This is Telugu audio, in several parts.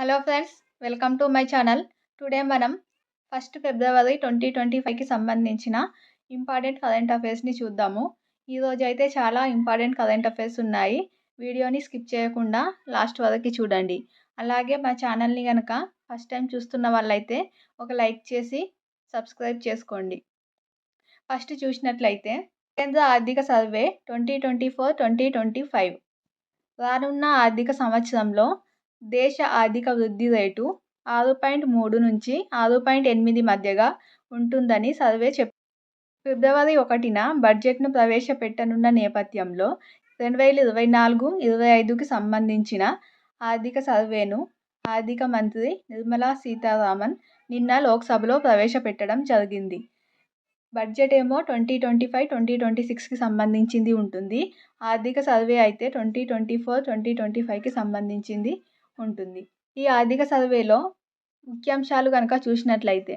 Hello friends welcome to my channel today మనం ఫస్ట్ ఫిబ్రవరి ట్వంటీ ట్వంటీ ఫైవ్కి సంబంధించిన ఇంపార్టెంట్ కరెంట్ అఫైర్స్ని చూద్దాము. ఈరోజు అయితే చాలా ఇంపార్టెంట్ కరెంట్ అఫైర్స్ ఉన్నాయి. వీడియోని స్కిప్ చేయకుండా లాస్ట్ వరకు చూడండి. అలాగే మా ఛానల్ని కనుక ఫస్ట్ టైం చూస్తున్న వాళ్ళైతే ఒక లైక్ చేసి సబ్స్క్రైబ్ చేసుకోండి. ఫస్ట్ చూసినట్లయితే కేంద్ర ఆర్థిక survey twenty twenty four twenty twenty five రానున్న ఆర్థిక సంవత్సరంలో దేశ ఆర్థిక వృద్ధి రేటు ఆరు పాయింట్ మూడు నుంచి ఆరు పాయింట్ ఎనిమిది మధ్యగా ఉంటుందని సర్వే చెప్ ఫిబ్రవరి ఒకటిన బడ్జెట్ను ప్రవేశపెట్టనున్న నేపథ్యంలో రెండు వేల ఇరవై నాలుగు ఇరవై ఐదుకి సంబంధించిన ఆర్థిక సర్వేను ఆర్థిక మంత్రి నిర్మలా సీతారామన్ నిన్న లోక్సభలో ప్రవేశపెట్టడం జరిగింది. బడ్జెట్ ఏమో twenty twenty five twenty twenty సిక్స్కి సంబంధించింది ఉంటుంది. ఆర్థిక సర్వే అయితే twenty twenty four twenty twenty ఫైవ్కి సంబంధించింది. ఉంటుంది. ఈ ఆర్థిక సర్వేలో ముఖ్యాంశాలు కనుక చూసినట్లయితే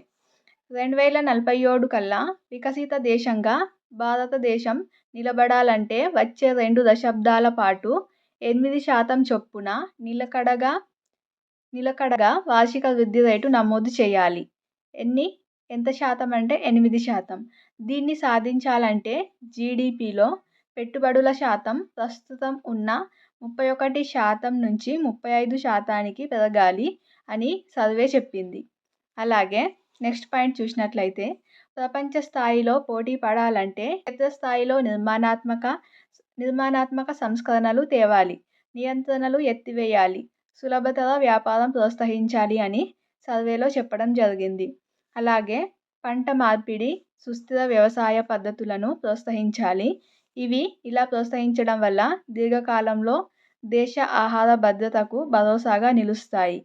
రెండు వేల నలభై ఏడు కల్లా వికసిత దేశంగా భారతదేశం నిలబడాలంటే వచ్చే రెండు దశాబ్దాల పాటు ఎనిమిది శాతం చొప్పున నిలకడగా నిలకడగా వార్షిక వృద్ధి రేటు నమోదు చేయాలి. ఎన్ని? ఎంత శాతం అంటే ఎనిమిది శాతం. దీన్ని సాధించాలంటే జీడిపిలో పెట్టుబడుల శాతం ప్రస్తుతం ఉన్న ముప్పై ఒకటి శాతం నుంచి ముప్పై ఐదు శాతానికి పెరగాలి అని సర్వే చెప్పింది. అలాగే నెక్స్ట్ పాయింట్ చూసినట్లయితే ప్రపంచ స్థాయిలో పోటీ పడాలంటే క్షేత్రస్థాయిలో నిర్మాణాత్మక నిర్మాణాత్మక సంస్కరణలు తేవాలి నియంత్రణలు ఎత్తివేయాలి సులభతర వ్యాపారం ప్రోత్సహించాలి అని సర్వేలో చెప్పడం జరిగింది. అలాగే పంట మార్పిడి సుస్థిర వ్యవసాయ పద్ధతులను ప్రోత్సహించాలి. ఇవి ఇలా ప్రోత్సహించడం వల్ల దీర్ఘకాలంలో దేశ ఆహార భద్రతకు భరోసాగా నిలుస్తాయి.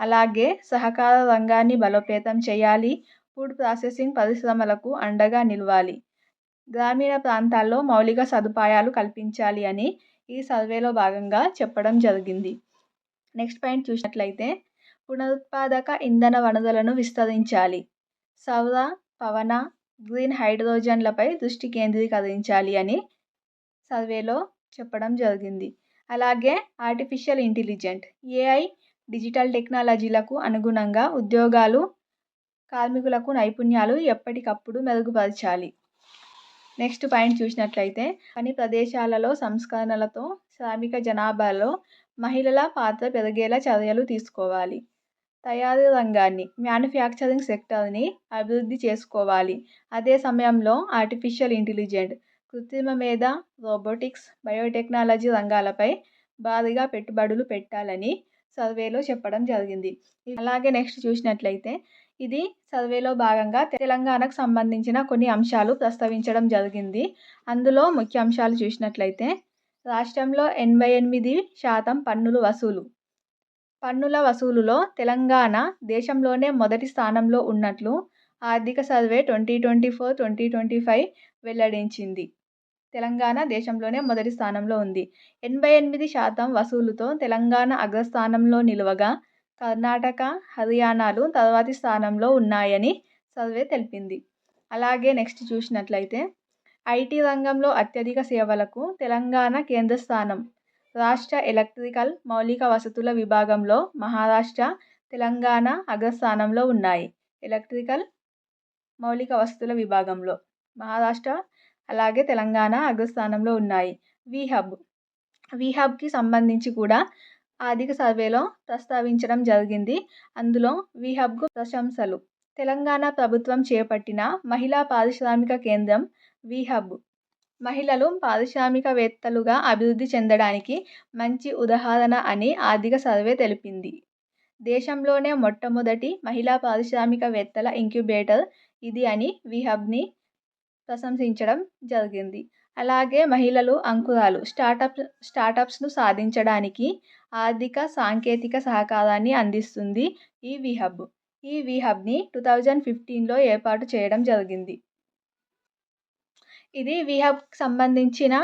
అలాగే సహకార రంగాన్ని బలోపేతం చేయాలి. ఫుడ్ ప్రాసెసింగ్ పరిశ్రమలకు అండగా నిలవాలి. గ్రామీణ ప్రాంతాల్లో మౌలిక సదుపాయాలు కల్పించాలి అని ఈ సర్వేలో భాగంగా చెప్పడం జరిగింది. నెక్స్ట్ పాయింట్ చూసినట్లయితే పునరుత్పాదక ఇంధన వనరులను విస్తరించాలి. సౌర పవన గ్రీన్ హైడ్రోజన్లపై దృష్టి కేంద్రీకరించాలి అని సర్వేలో చెప్పడం జరిగింది. అలాగే ఆర్టిఫిషియల్ ఇంటెలిజెంట్ ఏఐ డిజిటల్ టెక్నాలజీలకు అనుగుణంగా ఉద్యోగాలు కార్మికులకు నైపుణ్యాలు ఎప్పటికప్పుడు మెరుగుపరచాలి. నెక్స్ట్ పాయింట్ చూసినట్లయితే పని ప్రదేశాలలో సంస్కరణలతో శ్రామిక జనాభాలో మహిళల పాత్ర పెరిగేలా చర్యలు తీసుకోవాలి. తయారీ రంగాన్ని మ్యానుఫ్యాక్చరింగ్ సెక్టర్ని అభివృద్ధి చేసుకోవాలి. అదే సమయంలో ఆర్టిఫిషియల్ ఇంటెలిజెంట్ కృత్రిమ మేధ రోబోటిక్స్ బయోటెక్నాలజీ రంగాలపై భారీగా పెట్టుబడులు పెట్టాలని సర్వేలో చెప్పడం జరిగింది. అలాగే నెక్స్ట్ చూసినట్లయితే ఇది సర్వేలో భాగంగా తెలంగాణకు సంబంధించిన కొన్ని అంశాలు ప్రస్తావించడం జరిగింది. అందులో ముఖ్య అంశాలు చూసినట్లయితే రాష్ట్రంలో ఎనభై ఎనిమిది శాతం పన్నులు వసూలు. పన్నుల వసూలులో తెలంగాణ దేశంలోనే మొదటి స్థానంలో ఉన్నట్లు ఆర్థిక survey twenty twenty four twenty twenty five వెల్లడించింది. తెలంగాణ దేశంలోనే మొదటి స్థానంలో ఉంది. ఎనభై ఎనిమిది శాతం వసూలుతో తెలంగాణ అగ్రస్థానంలో నిలువగా కర్ణాటక హర్యానాలు తర్వాతి స్థానంలో ఉన్నాయని సర్వే తెలిపింది. అలాగే నెక్స్ట్ చూసినట్లయితే ఐటీ రంగంలో అత్యధిక సేవలకు తెలంగాణ కేంద్ర స్థానం. రాష్ట్ర ఎలక్ట్రికల్ మౌలిక వసతుల విభాగంలో మహారాష్ట్ర తెలంగాణ అగ్రస్థానంలో ఉన్నాయి. ఎలక్ట్రికల్ మౌలిక వసతుల విభాగంలో మహారాష్ట్ర అలాగే తెలంగాణ అగ్రస్థానంలో ఉన్నాయి. వీహబ్ వీహబ్కి సంబంధించి కూడా ఆర్థిక సర్వేలో ప్రస్తావించడం జరిగింది. అందులో వీహబ్కు ప్రశంసలు. తెలంగాణ ప్రభుత్వం చేపట్టిన మహిళా పారిశ్రామిక కేంద్రం విహబ్ మహిళలు పారిశ్రామికవేత్తలుగా అభివృద్ధి చెందడానికి మంచి ఉదాహరణ అని ఆర్థిక సర్వే తెలిపింది. దేశంలోనే మొట్టమొదటి మహిళా పారిశ్రామికవేత్తల ఇంక్యుబేటర్ ఇది అని వీహబ్ని ప్రశంసించడం జరిగింది. అలాగే మహిళలు అంకురాలు స్టార్టప్ స్టార్టప్స్ను సాధించడానికి ఆర్థిక సాంకేతిక సహకారాన్ని అందిస్తుంది ఈ విహబ్ ఈ విహబ్ని టూ థౌజండ్ ఫిఫ్టీన్లో ఏర్పాటు చేయడం జరిగింది. ఇది విహబ్కి సంబంధించిన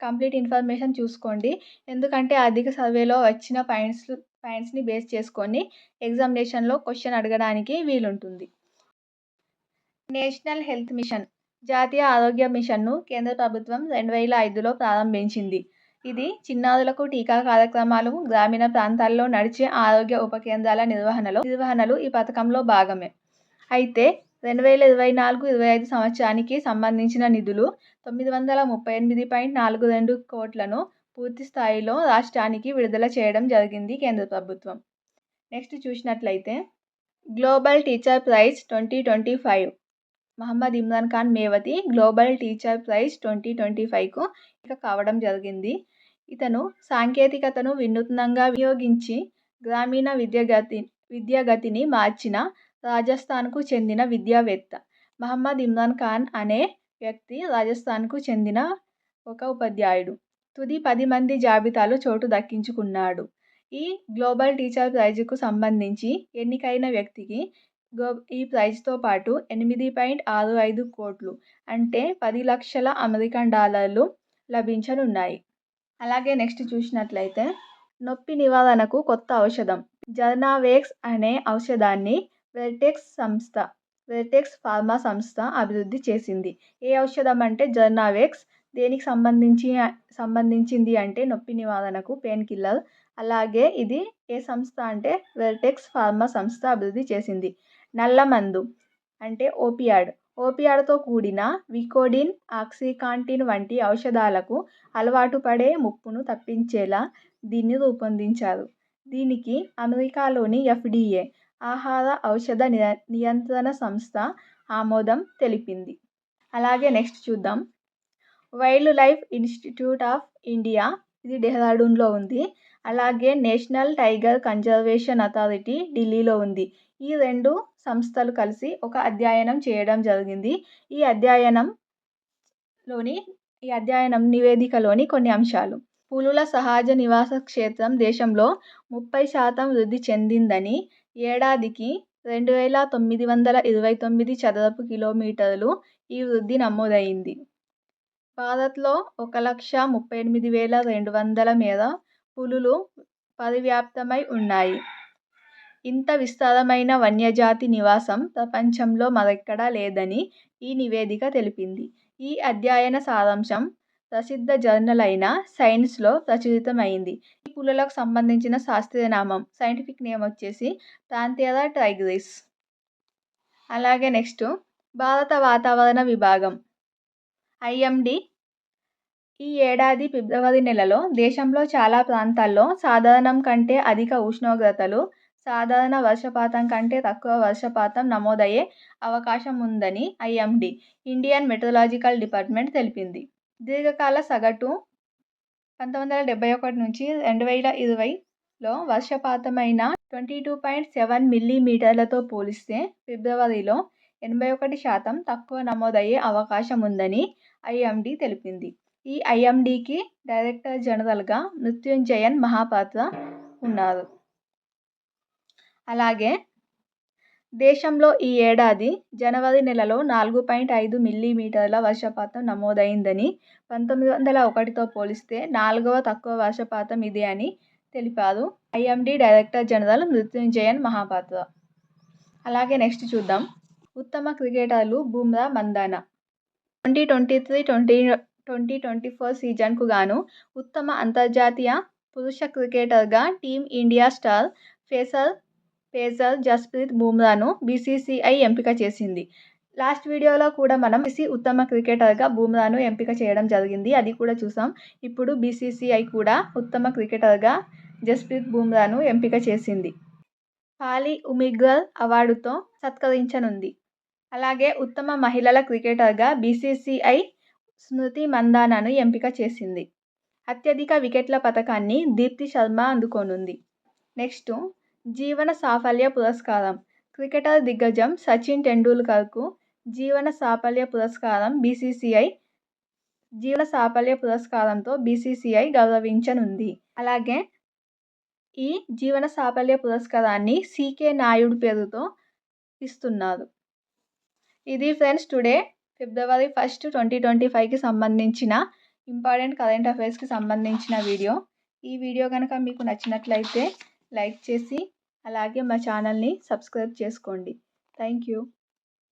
కంప్లీట్ ఇన్ఫర్మేషన్ చూసుకోండి. ఎందుకంటే ఆర్థిక సర్వేలో వచ్చిన పాయింట్స్ పాయింట్స్ని బేస్ చేసుకొని ఎగ్జామినేషన్లో క్వశ్చన్ అడగడానికి వీలుంటుంది. నేషనల్ హెల్త్ మిషన్ జాతీయ ఆరోగ్య మిషన్ను కేంద్ర ప్రభుత్వం రెండు వేల ఐదులో ప్రారంభించింది. ఇది చిన్నారులకు టీకా కార్యక్రమాలు గ్రామీణ ప్రాంతాల్లో నడిచే ఆరోగ్య ఉప కేంద్రాల నిర్వహణలో నిర్వహణలు ఈ పథకంలో భాగమే. అయితే రెండు వేల ఇరవై నాలుగు ఇరవై ఐదు సంవత్సరానికి సంబంధించిన నిధులు తొమ్మిది వందల ముప్పై ఎనిమిది పాయింట్ నాలుగు రెండు కోట్లను పూర్తి స్థాయిలో రాష్ట్రానికి విడుదల చేయడం జరిగింది కేంద్ర ప్రభుత్వం. నెక్స్ట్ చూసినట్లయితే global teacher prize twenty twenty five Mohammed Imran Khan Mewati global teacher prize twenty twenty ఫైవ్కు ఇక కావడం జరిగింది. ఇతను సాంకేతికతను వినూత్నంగా వినియోగించి గ్రామీణ విద్యాగతి విద్యాగతిని మార్చిన రాజస్థాన్కు చెందిన విద్యావేత్త. మహమ్మద్ ఇమ్రాన్ ఖాన్ అనే వ్యక్తి రాజస్థాన్కు చెందిన ఒక ఉపాధ్యాయుడు. తుది పది మంది జాబితాలో చోటు దక్కించుకున్నాడు. ఈ గ్లోబల్ టీచర్ ప్రైజ్కు సంబంధించి ఎన్నికైన వ్యక్తికి ఈ ప్రైజ్తో పాటు ఎనిమిది పాయింట్ ఆరు ఐదు కోట్లు అంటే పది లక్షల అమెరికన్ డాలర్లు లభించనున్నాయి. అలాగే నెక్స్ట్ చూసినట్లయితే నొప్పి నివారణకు కొత్త ఔషధం. జర్నావేక్స్ అనే ఔషధాన్ని వెర్టెక్స్ సంస్థ వెర్టెక్స్ ఫార్మా సంస్థ అభివృద్ధి చేసింది. ఏ ఔషధం అంటే జర్నావేక్స్? దేనికి సంబంధించి సంబంధించింది అంటే నొప్పి నివారణకు పెయిన్ కిల్లర్. అలాగే ఇది ఏ సంస్థ అంటే వెర్టెక్స్ ఫార్మా సంస్థ అభివృద్ధి చేసింది. నల్లమందు అంటే ఓపియాడ్. ఓపియాడ్తో కూడిన వికోడిన్ ఆక్సికాంటిన్ వంటి ఔషధాలకు అలవాటు పడే ముప్పును తప్పించేలా దీన్ని రూపొందించారు. దీనికి అమెరికాలోని ఎఫ్డిఏ ఆహార ఔషధ నియ నియంత్రణ సంస్థ ఆమోదం తెలిపింది. అలాగే నెక్స్ట్ చూద్దాం. Wildlife institute of India ఇది డెహ్రాడూన్లో ఉంది. అలాగే నేషనల్ టైగర్ కన్జర్వేషన్ అథారిటీ ఢిల్లీలో ఉంది. ఈ రెండు సంస్థలు కలిసి ఒక అధ్యయనం చేయడం జరిగింది. ఈ అధ్యయనంలోని ఈ అధ్యయనం నివేదికలోని కొన్ని అంశాలు. పులుల సహజ నివాస క్షేత్రం దేశంలో ముప్పై శాతం వృద్ధి చెందిందని ఏడాదికి రెండు వేల తొమ్మిది వందల ఇరవై తొమ్మిది చదరపు కిలోమీటర్లు ఈ వృద్ధి నమోదైంది. భారత్లో ఒక లక్ష ముప్పై ఎనిమిది వేల రెండు వందల మేర పులులు పరివ్యాప్తమై ఉన్నాయి. ఇంత విస్తారమైన వన్యజాతి నివాసం ప్రపంచంలో మరెక్కడా లేదని ఈ నివేదిక తెలిపింది. ఈ అధ్యయన సారాంశం ప్రసిద్ధ జర్నల్ అయిన సైన్స్లో ప్రచురితమైంది. ఈ పులులకు సంబంధించిన శాస్త్రీయ నామం సైంటిఫిక్ నేమ్ వచ్చేసి ప్రాంతేరా టైగ్రిస్. అలాగే నెక్స్ట్ భారత వాతావరణ విభాగం ఐఎండి ఈ ఏడాది ఫిబ్రవరి నెలలో దేశంలో చాలా ప్రాంతాల్లో సాధారణం కంటే అధిక ఉష్ణోగ్రతలు సాధారణ వర్షపాతం కంటే తక్కువ వర్షపాతం నమోదయ్యే అవకాశం ఉందని ఐఎండీ ఇండియన్ మెట్రలాజికల్ డిపార్ట్మెంట్ తెలిపింది. దీర్ఘకాల సగటు పంతొమ్మిది వందల డెబ్బై ఒకటి నుంచి రెండు వేల ఇరవైలో వర్షపాతమైన ట్వంటీ టూ పాయింట్ సెవెన్ మిల్లీమీటర్లతో పోలిస్తే ఫిబ్రవరిలో ఎనభై ఒకటి శాతం తక్కువ నమోదయ్యే అవకాశం ఉందని ఐఎండి తెలిపింది. ఈ ఐఎండీకి డైరెక్టర్ జనరల్గా మృత్యుంజయన్ మహాపాత్ర ఉన్నారు. అలాగే దేశంలో ఈ ఏడాది జనవరి నెలలో నాలుగు పాయింట్ ఐదు మిల్లీమీటర్ల వర్షపాతం నమోదైందని పంతొమ్మిది వందల ఒకటితో పోలిస్తే నాలుగవ తక్కువ వర్షపాతం ఇదే అని తెలిపారు IMD director general Mrutyunjay Mohapatra. అలాగే నెక్స్ట్ చూద్దాం. ఉత్తమ క్రికెటర్లు Bumrah Mandhana. Twenty twenty three twenty twenty twenty four సీజన్కు గాను ఉత్తమ అంతర్జాతీయ పురుష క్రికెటర్గా team India star pacer pacer Jasprit బూమ్రాను BCCI ఎంపిక చేసింది. లాస్ట్ వీడియోలో కూడా మనం ఇసి ఉత్తమ క్రికెటర్గా బూమ్రాను ఎంపిక చేయడం జరిగింది. అది కూడా చూసాం. ఇప్పుడు బీసీసీఐ కూడా ఉత్తమ క్రికెటర్గా జస్ప్రీత్ బూమ్రాను ఎంపిక చేసింది. పాలీ ఉమిగల్ అవార్డుతో సత్కరించనుంది. అలాగే ఉత్తమ మహిళల క్రికెటర్గా బీసీసీఐ స్మృతి మందానను ఎంపిక చేసింది. అత్యధిక వికెట్ల పథకాన్ని దీప్తి శర్మ అందుకోనుంది. నెక్స్ట్ జీవన సాఫల్య పురస్కారం. క్రికెటర్ దిగ్గజం సచిన్ టెండూల్కర్కు జీవన సాఫల్య పురస్కారం బీసీసీఐ జీవన సాఫల్య పురస్కారంతో బీసీసీఐ గౌరవించనుంది. అలాగే ఈ జీవన సాఫల్య పురస్కారాన్ని సీకే నాయుడు పేరుతో ఇస్తున్నారు. ఇది friends today February first twenty twenty ఫైవ్కి సంబంధించిన ఇంపార్టెంట్ కరెంట్ అఫైర్స్కి సంబంధించిన వీడియో. ఈ వీడియో కనుక మీకు నచ్చినట్లయితే లైక్ చేసి అలాగే మా ఛానల్ని సబ్స్క్రైబ్ చేసుకోండి. Thank you.